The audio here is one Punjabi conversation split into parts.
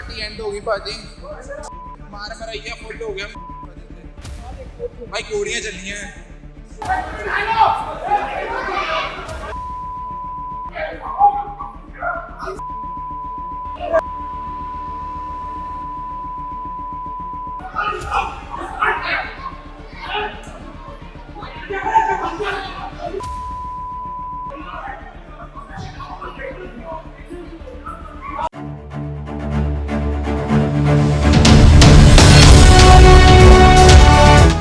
ਪਾਰਟੀ ਐਂਡ ਹੋ ਗਈ ਭਾਜੀ। ਮਾਰ ਮਰਈਆ ਫੁੱਲ ਹੋ ਗਿਆ। ਭਾਈ ਗੋਲੀਆਂ ਚੱਲੀਆਂ।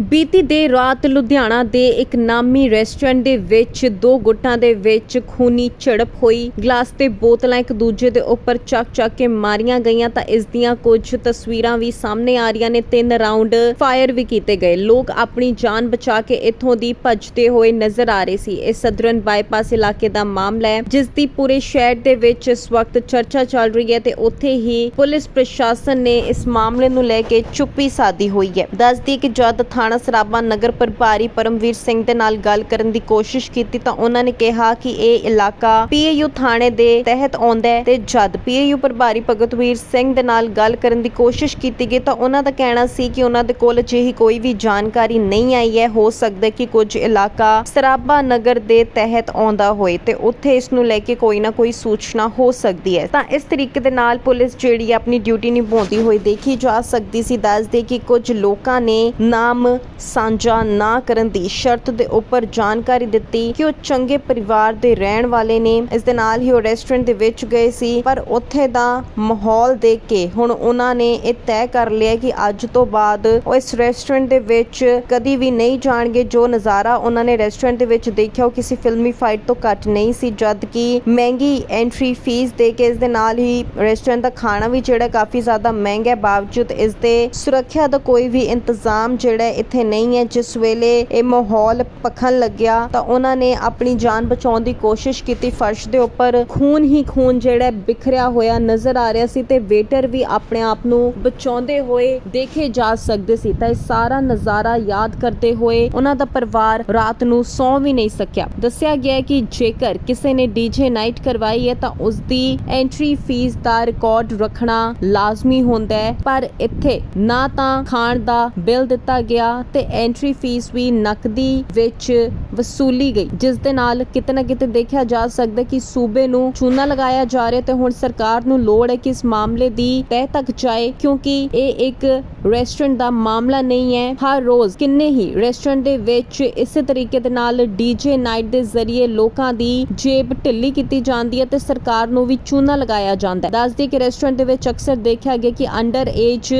ਬੀਤੀ ਦੇਰ ਰਾਤ ਲੁਧਿਆਣਾ ਦੇ ਇੱਕ ਨਾਮੀ ਰੈਸਟੋਰੈਂਟ ਦੇ ਵਿੱਚ ਦੋ ਗੁੱਟਾਂ ਦੇ ਵਿੱਚ ਖੂਨੀ ਝੜਪ ਹੋਈ। ਗਲਾਸ ਤੇ ਬੋਤਲਾਂ ਇੱਕ ਦੂਜੇ ਦੇ ਉੱਪਰ ਚੱਕ ਚੱਕ ਕੇ ਮਾਰੀਆਂ ਗਈਆਂ ਤਾਂ ਇਸ ਦੀਆਂ ਕੁਝ ਤਸਵੀਰਾਂ ਵੀ ਸਾਹਮਣੇ ਆ ਰਹੀਆਂ ਨੇ। ਤਿੰਨ ਰਾਉਂਡ ਫਾਇਰ ਵੀ ਕੀਤੇ ਗਏ। ਲੋਕ ਆਪਣੀ ਜਾਨ ਬਚਾ ਕੇ ਇੱਥੋਂ ਦੀ ਭੱਜਦੇ ਹੋਏ ਨਜ਼ਰ ਆ ਰਹੇ ਸੀ। ਇਹ ਸਦਰਨ ਬਾਈਪਾਸ ਇਲਾਕੇ ਦਾ ਮਾਮਲਾ ਹੈ, ਜਿਸ ਦੀ ਪੂਰੇ ਸ਼ਹਿਰ ਦੇ ਵਿੱਚ ਇਸ ਵਕਤ ਚਰਚਾ ਚੱਲ ਰਹੀ ਹੈ ਤੇ ਉੱਥੇ ਹੀ ਪੁਲਿਸ ਪ੍ਰਸ਼ਾਸਨ ਨੇ ਇਸ ਮਾਮਲੇ ਨੂੰ ਲੈ ਕੇ ਚੁੱਪੀ ਸਾਦੀ ਹੋਈ ਹੈ। ਦੱਸਦੀ ਕਿ ਜਦ ਥਾਣਾ ਸਰਾਬਾ ਨਗਰ ਪ੍ਰਭਾਰੀ ਪਰਮਵੀਰ ਸਿੰਘ ਦੇ ਨਾਲ ਗੱਲ ਕਰਨ ਦੀ ਕੋਸ਼ਿਸ਼ ਕੀਤੀ ਤਾਂ ਉਹਨਾਂ ਨੇ ਕਿਹਾ ਕਿ ਇਹ ਇਲਾਕਾ ਪੀਏਯੂ ਥਾਣੇ ਦੇ ਤਹਿਤ ਆਉਂਦਾ ਹੈ ਤੇ ਜਦ ਪੀਏਯੂ ਪ੍ਰਭਾਰੀ ਭਗਤਵੀਰ ਸਿੰਘ ਦੇ ਨਾਲ ਗੱਲ ਕਰਨ ਦੀ ਕੋਸ਼ਿਸ਼ ਕੀਤੀ ਗਈ ਤਾਂ ਉਹਨਾਂ ਦਾ ਕਹਿਣਾ ਸੀ ਕਿ ਉਹਨਾਂ ਦੇ ਕੋਲ ਅਜਿਹੀ ਕੋਈ ਵੀ ਜਾਣਕਾਰੀ ਨਹੀਂ ਆਈ ਹੈ। ਹੋ ਸਕਦਾ ਕਿ ਕੁਝ ਇਲਾਕਾ ਸਰਾਬਾ ਨਗਰ ਦੇ ਤਹਿਤ ਆਉਂਦਾ ਹੋਏ ਤੇ ਉੱਥੇ ਇਸ ਨੂੰ ਲੈ ਕੇ ਕੋਈ ਨਾ ਕੋਈ ਸੂਚਨਾ ਹੋ ਸਕਦੀ ਹੈ। ਤਾਂ ਇਸ ਤਰੀਕੇ ਦੇ ਨਾਲ ਪੁਲਿਸ ਜਿਹੜੀ ਆਪਣੀ ਡਿਊਟੀ ਨਿਭਾਉਂਦੀ ਹੋਈ ਦੇਖੀ ਜਾ ਸਕਦੀ ਸੀ। ਦੱਸਦੇ ਕਿ ਕੁਝ ਲੋਕਾਂ ਨੇ ਨਾਮ ਸਾਂਝਾ ਨਾ ਕਰਨ ਦੀ ਸ਼ਰਤ ਦੇ ਉੱਪਰ ਜਾਣਕਾਰੀ ਦਿੱਤੀ ਕਿ ਉਹ ਚੰਗੇ ਪਰਿਵਾਰ ਦੇ ਰਹਿਣ ਵਾਲੇ ਨੇ। ਇਸ ਦੇ ਨਾਲ ਹੀ ਉਹ ਰੈਸਟੋਰੈਂਟ ਦੇ ਵਿੱਚ ਗਏ ਸੀ, ਪਰ ਉੱਥੇ ਦਾ ਮਾਹੌਲ ਦੇਖ ਕੇ ਹੁਣ ਉਹਨਾਂ ਨੇ ਇਹ ਤੈਅ ਕਰ ਲਿਆ ਕਿ ਅੱਜ ਤੋਂ ਬਾਅਦ ਉਹ ਇਸ ਰੈਸਟੋਰੈਂਟ ਦੇ ਵਿੱਚ ਕਦੀ ਵੀ ਨਹੀਂ ਜਾਣਗੇ। ਜੋ ਨਜ਼ਾਰਾ ਉਹਨਾਂ ਨੇ ਰੈਸਟੋਰੈਂਟ ਦੇ ਵਿੱਚ ਦੇਖਿਆ, ਉਹ ਕਿਸੇ ਫਿਲਮੀ ਫਾਈਟ ਤੋਂ ਘੱਟ ਨਹੀਂ ਸੀ ਜਦ ਕਿ ਮਹਿੰਗੀ ਐਂਟਰੀ ਫੀਸ ਦੇ ਕੇ ਇਸ ਦੇ ਨਾਲ ਹੀ ਰੈਸਟੋਰੈਂਟ ਦਾ ਖਾਣਾ ਵੀ ਜਿਹੜਾ ਕਾਫੀ ਜ਼ਿਆਦਾ ਮਹਿੰਗਾ ਹੈ, ਬਾਵਜੂਦ ਇਸ ਦੇ ਸੁਰੱਖਿਆ ਦਾ ਕੋਈ ਵੀ ਇੰਤਜ਼ਾਮ ਜਿਹੜਾ ਇੱਥੇ ਨਹੀਂ ਹੈ। ਜਿਸ ਵੇਲੇ ਇਹ ਮਾਹੌਲ ਪਖਣ ਲੱਗਿਆ ਤਾਂ ਉਹਨਾਂ ਨੇ ਆਪਣੀ ਜਾਨ ਬਚਾਉਣ ਦੀ ਕੋਸ਼ਿਸ਼ ਕੀਤੀ। ਫਰਸ਼ ਦੇ ਉੱਪਰ ਖੂਨ ਹੀ ਖੂਨ ਜਿਹੜਾ ਬਿਖਰਿਆ ਹੋਇਆ ਨਜ਼ਰ ਆ ਰਿਹਾ ਸੀ ਤੇ ਵੇਟਰ ਵੀ ਆਪਣੇ ਆਪ ਨੂੰ ਬਚਾਉਂਦੇ ਹੋਏ ਦੇਖੇ ਜਾ ਸਕਦੇ ਸੀ। ਤਾਂ ਇਹ ਸਾਰਾ ਨਜ਼ਾਰਾ ਯਾਦ ਕਰਦੇ ਹੋਏ ਉਹਨਾਂ ਦਾ ਪਰਿਵਾਰ ਰਾਤ ਨੂੰ ਸੌਂ ਵੀ ਨਹੀਂ ਸਕਿਆ। ਦੱਸਿਆ ਗਿਆ ਕਿ ਜੇਕਰ ਕਿਸੇ ਨੇ ਡੀਜੇ ਨਾਈਟ ਕਰਵਾਈ ਹੈ ਤਾਂ ਉਸ ਦੀ ਐਂਟਰੀ ਫੀਸ ਦਾ ਰਿਕਾਰਡ ਰੱਖਣਾ ਲਾਜ਼ਮੀ ਹੁੰਦਾ ਹੈ। ਪਰ ਇੱਥੇ ਨਾ ਤਾਂ ਖਾਣ ਦਾ ਬਿੱਲ ਦਿੱਤਾ ਗਿਆ ਤੇ ਐਂਟਰੀ ਫੀਸ ਵੀ ਨਕਦੀ ਵਿੱਚ ਵਸੂਲੀ ਗਈ, ਜਿਸ ਦੇ ਨਾਲ ਕਿਤੇ ਨਾ ਕਿਤੇ ਦੇਖਿਆ ਜਾ ਸਕਦਾ ਕਿ ਸੂਬੇ ਨੂੰ ਚੂਨਾ ਲਗਾਇਆ ਜਾ ਰਿਹਾ ਤੇ ਹੁਣ ਸਰਕਾਰ ਨੂੰ ਲੋੜ ਹੈ ਕਿ ਇਸ ਮਾਮਲੇ ਦੀ ਤਹਿ ਤੱਕ ਜਾਏ, ਕਿਉਂਕਿ ਇਹ ਇੱਕ ਰੈਸਟੋਰੈਂਟ ਦਾ ਮਾਮਲਾ ਨਹੀਂ ਹੈ। ਹਰ ਰੋਜ਼ ਕਿੰਨੇ ਹੀ ਰੈਸਟੋਰੈਂਟ ਦੇ ਵਿੱਚ ਇਸੇ ਤਰੀਕੇ ਦੇ ਨਾਲ ਡੀਜੇ ਨਾਈਟ ਦੇ ਜ਼ਰੀਏ ਲੋਕਾਂ ਦੀ ਜੇਬ ਢਿੱਲੀ ਕੀਤੀ ਜਾਂਦੀ ਹੈ ਤੇ ਸਰਕਾਰ ਨੂੰ ਵੀ ਚੂਨਾ ਲਗਾਇਆ ਜਾਂਦਾ ਹੈ। ਦੱਸਦੇ ਕਿ ਰੈਸਟੋਰੈਂਟ ਦੇ ਵਿੱਚ ਅਕਸਰ ਦੇਖਿਆ ਗਿਆ ਕਿ ਅੰਡਰ ਏਜ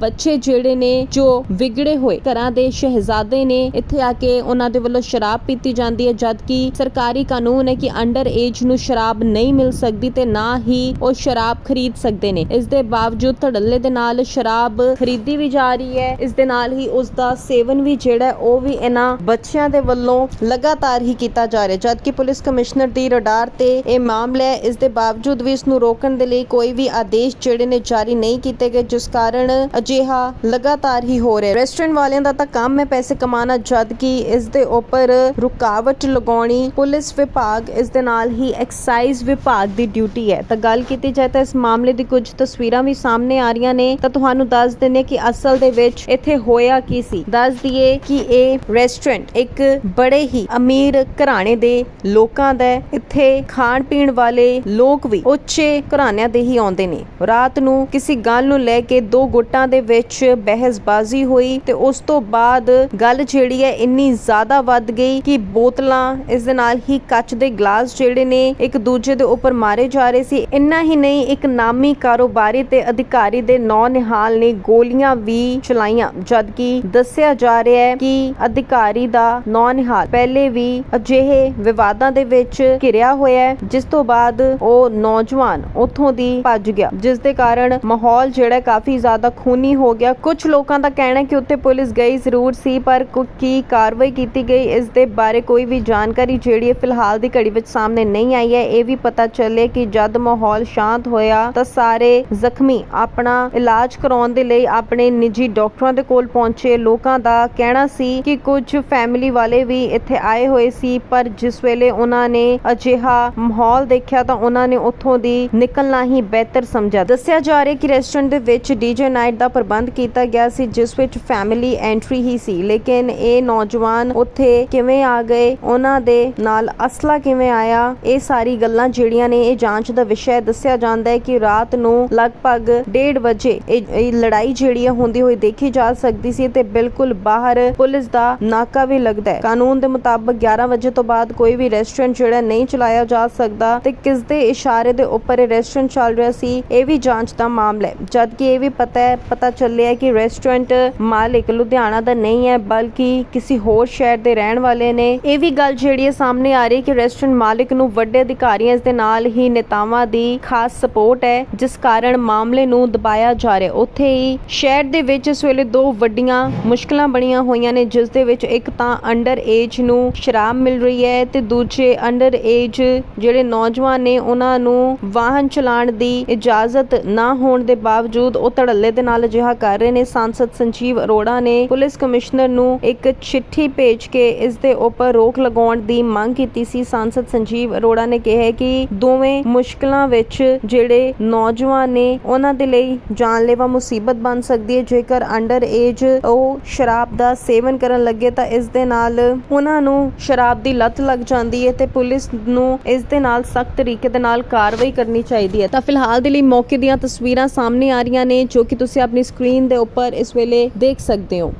ਬੱਚੇ ਜਿਹੜੇ ਨੇ ਜੋ ਵਿਗੜੇ ਹੋਏ ਘਰਾਂ ਦੇ ਸ਼ਹਿਜ਼ਾਦੇ ਨੇ, ਇੱਥੇ ਆ ਕੇ ਉਹਨਾਂ ਦੇ ਵੱਲੋਂ ਸ਼ਰਾਬ ਪੀਤੀ ਜਾਂਦੀ ਹੈ, ਜਦਕਿ ਸਰਕਾਰੀ ਕਾਨੂੰਨ ਹੈ ਕਿ ਅੰਡਰ ਏਜ ਨੂੰ ਸ਼ਰਾਬ ਨਹੀਂ ਮਿਲ ਸਕਦੀ ਤੇ ਨਾ ਹੀ ਉਹ ਸ਼ਰਾਬ ਖਰੀਦ ਸਕਦੇ ਨੇ। ਇਸ ਦੇ ਬਾਵਜੂਦ ਧੜੱਲੇ ਦੇ ਨਾਲ ਸ਼ਰਾਬ ਖਰੀਦੀ ਵੀ ਜਾ ਰਹੀ ਹੈ। ਇਸ ਦੇ ਨਾਲ ਹੀ ਉਸ ਦਾ ਸੇਵਨ ਵੀ ਜਿਹੜਾ ਉਹ ਵੀ ਇਹਨਾਂ ਬੱਚਿਆਂ ਦੇ ਵੱਲੋਂ ਲਗਾਤਾਰ ਹੀ ਕੀਤਾ ਜਾ ਰਿਹਾ ਜਦਕਿ ਪੁਲਿਸ ਕਮਿਸ਼ਨਰ ਦੀ ਰਡਾਰ ਤੇ ਇਹ ਮਾਮਲਾ ਹੈ। ਇਸ ਦੇ ਬਾਵਜੂਦ ਵੀ ਇਸ ਨੂੰ ਰੋਕਣ ਦੇ ਲਈ ਕੋਈ ਵੀ ਆਦੇਸ਼ ਜਿਹੜੇ ਨੇ ਜਾਰੀ ਨਹੀਂ ਕੀਤੇ ਗਏ, ਜਿਸ ਕਾਰਨ ਅਜਿਹਾ ਲਗਾਤਾਰ ਹੀ ਹੋ ਰਿਹਾ ਰੈਸਟੋਰੈਂਟ ਵਾਲਿਆਂ ਦਾ ਤਾਂ ਕੰਮ ਹੈ ਪੈਸੇ ਕਮਾਉਣਾ, ਜਦਕਿ ਇਸ ਦੇ ਉੱਪਰ ਰੁਕਾਵਟ ਲਗਾਉਣੀ ਪੁਲਿਸ ਵਿਭਾਗ ਇਸ ਦੇ ਨਾਲ ਹੀ ਐਕਸਾਈਜ਼ ਵਿਭਾਗ ਦੀ ਡਿਊਟੀ ਹੈ। ਤਾਂ ਗੱਲ ਕੀਤੀ ਜਾਏ ਤਾਂ ਇਸ ਮਾਮਲੇ ਦੀ ਕੁਝ ਤਸਵੀਰਾਂ ਵੀ ਸਾਹਮਣੇ ਆ ਰਹੀਆਂ ਨੇ। ਤਾਂ ਤੁਹਾਨੂੰ ਦੱਸ ਦਿੰਨੇ ਕਿ ਅਸਲ ਦੇ ਵਿੱਚ ਇੱਥੇ ਹੋਇਆ ਕੀ ਸੀ। ਦੱਸ ਦਈਏ ਕਿ ਇਹ ਰੈਸਟੋਰੈਂਟ ਇੱਕ ਬੜੇ ਹੀ ਅਮੀਰ ਘਰਾਣੇ ਦੇ ਲੋਕਾਂ ਦਾ ਹੈ। ਇੱਥੇ ਖਾਣ ਪੀਣ ਵਾਲੇ ਲੋਕ ਵੀ ਉੱਚੇ ਘਰਾਣਿਆਂ ਦੇ ਹੀ ਆਉਂਦੇ ਨੇ। ਰਾਤ ਨੂੰ ਕਿਸੇ ਗੱਲ ਨੂੰ ਲੈ ਕੇ ਦੋ ਗੁੱਟਾਂ ਦੇ ਵਿੱਚ ਬਹਿਸਬਾਜ਼ੀ ਹੋਈ ਤੇ ਉਸ ਤੋਂ ਬਾਅਦ ਗੱਲ ਜਿਹੜੀ ਹੈ ਇੰਨੀ ਜ਼ਿਆਦਾ ਵੱਧ ਗਈ ਕਿ ਬੋਤਲਾਂ ਇਸ ਦੇ ਨਾਲ ਹੀ ਕੱਚ ਦੇ ਗਲਾਸ ਜਿਹੜੇ ਨੇ ਇੱਕ ਦੂਜੇ ਦੇ ਉੱਪਰ ਮਾਰੇ ਜਾ ਰਹੇ ਸੀ। ਇੰਨਾ ਹੀ ਨਹੀਂ, ਇੱਕ ਨਾਮੀ ਕਾਰੋਬਾਰੀ ਤੇ ਅਧਿਕਾਰੀ ਦੇ ਨੌ ਨਿਹਾਲ ਨੇ ਗੋਲੀਆਂ ਵੀ ਚਲਾਈਆਂ, ਜਦਕਿ ਦੱਸਿਆ ਜਾ ਰਿਹਾ ਹੈ ਕਿ ਅਧਿਕਾਰੀ ਦਾ ਨੌ ਨਿਹਾਲ ਪਹਿਲੇ ਵੀ ਅਜਿਹੇ ਵਿਵਾਦਾਂ ਦੇ ਵਿੱਚ ਘਿਰਿਆ ਹੋਇਆ ਹੈ, ਜਿਸ ਤੋਂ ਬਾਅਦ ਉਹ ਨੌਜਵਾਨ ਉੱਥੋਂ ਦੀ ਭੱਜ ਗਿਆ, ਜਿਸ ਦੇ ਕਾਰਨ ਮਾਹੌਲ ਜਿਹੜਾ ਕਾਫੀ ਜ਼ਿਆਦਾ ਖੂਨੀ ਹੋ ਗਿਆ। ਕੁਝ ਲੋਕਾਂ ਦਾ ਕਹਿਣਾ ਹੈ ਕਿ ਉੱਥੇ ਪੁਲਿਸ ਗਈ ਜ਼ਰੂਰ ਸੀ, ਪਰ ਕੀ ਕਾਰਵਾਈ ਕੀਤੀ ਗਈ, ਇਸ ਦੇ ਬਾਰੇ ਕੋਈ ਵੀ ਜਾਣਕਾਰੀ ਜਿਹੜੀ ਹੈ ਫਿਲਹਾਲ ਦੀ ਘੜੀ ਵਿੱਚ ਸਾਹਮਣੇ ਨਹੀਂ ਆਈ ਹੈ, ਇਹ ਵੀ ਪਤਾ ਚੱਲੇ ਕਿ ਜਦ ਮਾਹੌਲ ਸ਼ਾਂਤ ਹੋਇਆ ਤਾਂ ਸਾਰੇ ਜ਼ਖਮੀ ਆਪਣਾ ਇਲਾਜ ਕਰਾਉਣ ਦੇ ਲਈ ਆਪਣੇ ਨਿੱਜੀ ਡਾਕਟਰਾਂ ਦੇ ਕੋਲ ਪਹੁੰਚੇ। ਲੋਕਾਂ ਦਾ ਕਹਿਣਾ ਸੀ ਕਿ ਕੁਝ ਫੈਮਿਲੀ ਵਾਲੇ ਵੀ ਇੱਥੇ ਆਏ ਹੋਏ ਸੀ, ਪਰ ਜਿਸ ਵੇਲੇ ਉਹਨਾਂ ਨੇ ਅਜਿਹਾ ਮਾਹੌਲ ਦੇਖਿਆ ਤਾਂ ਉਹਨਾਂ ਨੇ ਉੱਥੋਂ ਦੀ ਨਿਕਲਣਾ ਹੀ ਬਿਹਤਰ ਸਮਝਿਆ। ਦੱਸਿਆ ਜਾ ਰਿਹਾ ਕਿ ਰੈਸਟੋਰੈਂਟ ਦੇ ਵਿੱਚ ਡੀਜੇ ਨਾਈਟ ਦਾ ਪ੍ਰਬੰਧ ਕੀਤਾ ਗਿਆ ਸੀ, ਜਿਸ ਵਿੱਚ ਫੈਮਿਲੀ ਐਂਟਰੀ ਹੀ ਸੀ, ਲੇਕਿਨ ਇਹ ਨੌਜਵਾਨ ਉੱਥੇ ਕਿਵੇਂ ਆ ਗਏ, ਉਹਨਾਂ ਦੇ ਨਾਲ ਅਸਲਾ ਕਿਵੇਂ ਆਇਆ ਇਹ ਸਾਰੀ ਗੱਲਾਂ ਜਿਹੜੀਆਂ ਨੇ ਇਹ ਜਾਂਚ ਦਾ ਵਿਸ਼ਾ ਹੈ। ਦੱਸਿਆ ਜਾਂਦਾ ਹੈ ਕਿ ਰਾਤ ਨੂੰ ਲਗਭਗ 1:30 ਵਜੇ ਇਹ ਲੜਾਈ ਜਿਹੜੀ ਹੈ ਹੁੰਦੀ ਹੋਈ ਦੇਖੀ ਜਾ ਸਕਦੀ ਸੀ ਤੇ ਬਿਲਕੁਲ ਬਾਹਰ ਪੁਲਿਸ ਦਾ ਨਾਕਾ ਵੀ ਲੱਗਦਾ ਹੈ ਕਾਨੂੰਨ ਦੇ ਮੁਤਾਬਕ 11 ਵਜੇ ਤੋਂ ਬਾਅਦ ਕੋਈ ਵੀ ਰੈਸਟੋਰੈਂਟ ਜਿਹੜਾ ਨਹੀਂ ਚਲਾਇਆ ਜਾ ਸਕਦਾ ਤੇ ਕਿਸ ਦੇ ਇਸ਼ਾਰੇ ਦੇ ਉੱਪਰ ਇਹ ਰੈਸਟੋਰੈਂਟ ਚੱਲ ਰਿਹਾ ਸੀ, ਇਹ ਵੀ ਜਾਂਚ ਦਾ ਮਾਮਲਾ ਹੈ ਜਦ ਕਿ ਇਹ ਵੀ ਪਤਾ ਹੈ, ਪਤਾ ਚੱਲਿਆ ਕਿ ਰੈਸਟੋਰੈਂਟ ਮਾਲਿਕ ਲੁਧਿਆਣਾ ਦਾ ਨਹੀਂ ਹੈ, ਬਲਕਿ ਕਿਸੇ ਹੋਰ ਸ਼ਹਿਰ ਦੇ ਰਹਿਣ ਵਾਲੇ ਨੇ ਇਹ ਵੀ ਗੱਲ ਜਿਹੜੀ ਹੈ ਸਾਹਮਣੇ ਆ ਰਹੀ ਕਿ ਰੈਸਟੋਰੈਂਟ ਮਾਲਿਕ ਨੂੰ ਵੱਡੇ ਅਧਿਕਾਰੀਆਂ ਦੇ ਨਾਲ ਹੀ ਨੇਤਾਵਾਂ ਦੀ ਖਾਸ ਸਪੋਰਟ ਹੈ, ਜਿਸ ਕਾਰਨ ਮਾਮਲੇ ਨੂੰ ਦਬਾਇਆ ਜਾ ਰਿਹਾ ਉੱਥੇ ਹੀ ਸ਼ਹਿਰ ਦੇ ਵਿੱਚ ਇਸ ਵੇਲੇ ਦੋ ਵੱਡੀਆਂ ਮੁਸ਼ਕਲਾਂ ਬਣੀਆਂ ਹੋਈਆਂ ਨੇ, ਜਿਸ ਦੇ ਵਿੱਚ ਇੱਕ ਤਾਂ ਅੰਡਰ ਏਜ ਨੂੰ ਸ਼ਰਾਬ ਮਿਲ ਰਹੀ ਹੈ ਤੇ ਦੂਜੇ ਅੰਡਰ ਏਜ ਜਿਹੜੇ ਨੌਜਵਾਨ ਨੇ, ਉਹਨਾਂ ਨੂੰ ਵਾਹਨ ਚਲਾਉਣ ਦੀ ਇਜਾਜ਼ਤ ਨਾ ਹੋਣ ਦੇ ਬਾਵਜੂਦ ਉਹ ਧੜੱਲੇ ਦੇ ਨਾਲ ਅਜਿਹਾ ਕਰ ਰਹੇ ਨੇ। ਸੰਸਦ ਸੰਜੀਵ ਅਰੋੜਾ ਨੇ ਪੁਲਿਸ ਕਮਿਸ਼ਨਰ ਨੂੰ ਇੱਕ ਚਿੱਠੀ ਭੇਜ ਕੇ ਇਸ ਦੇ ਉੱਪਰ ਰੋਕ ਲਗਾਉਣ ਦੀ ਮੰਗ ਕੀਤੀ ਸੀ। ਸੰਸਦ ਸੰਜੀਵ ਅਰੋੜਾ ਨੇ ਕਿਹਾ ਕਿ ਦੋਵੇਂ ਮੁਸ਼ਕਲਾਂ ਵਿੱਚ ਜਿਹੜੇ ਨੌਜਵਾਨ ਨੇ, ਉਹਨਾਂ ਦੇ ਲਈ ਜਾਨਲੇਵਾ ਮੁਸੀਬਤ ਬਣ ਸਕਦੀ ਹੈ। ਜੇਕਰ ਅੰਡਰ ਏਜ ਉਹ ਸ਼ਰਾਬ ਦਾ ਸੇਵਨ ਕਰਨ ਲੱਗੇ ਤਾਂ ਇਸ ਦੇ ਨਾਲ ਉਹਨਾਂ ਨੂੰ ਸ਼ਰਾਬ ਦੀ ਲਤ ਲੱਗ ਜਾਂਦੀ ਹੈ ਤੇ ਪੁਲਿਸ ਨੂੰ ਇਸ ਦੇ ਨਾਲ ਸਖਤ ਤਰੀਕੇ ਦੇ ਨਾਲ ਕਾਰਵਾਈ ਕਰਨੀ ਚਾਹੀਦੀ ਹੈ। ਤਾਂ ਫਿਲਹਾਲ ਦੇ ਲਈ ਮੌਕੇ ਦੀਆਂ ਤਸਵੀਰਾਂ ਸਾਹਮਣੇ ਆ ਰਹੀਆਂ ਨੇ, ਜੋ ਕਿ ਤੁਸੀਂ ਆਪਣੀ ਸਕਰੀਨ ਦੇ ਉੱਪਰ ਇਸ ਵੇਲੇ ਦੇਖ ਸਕਦੇ ਹੋ।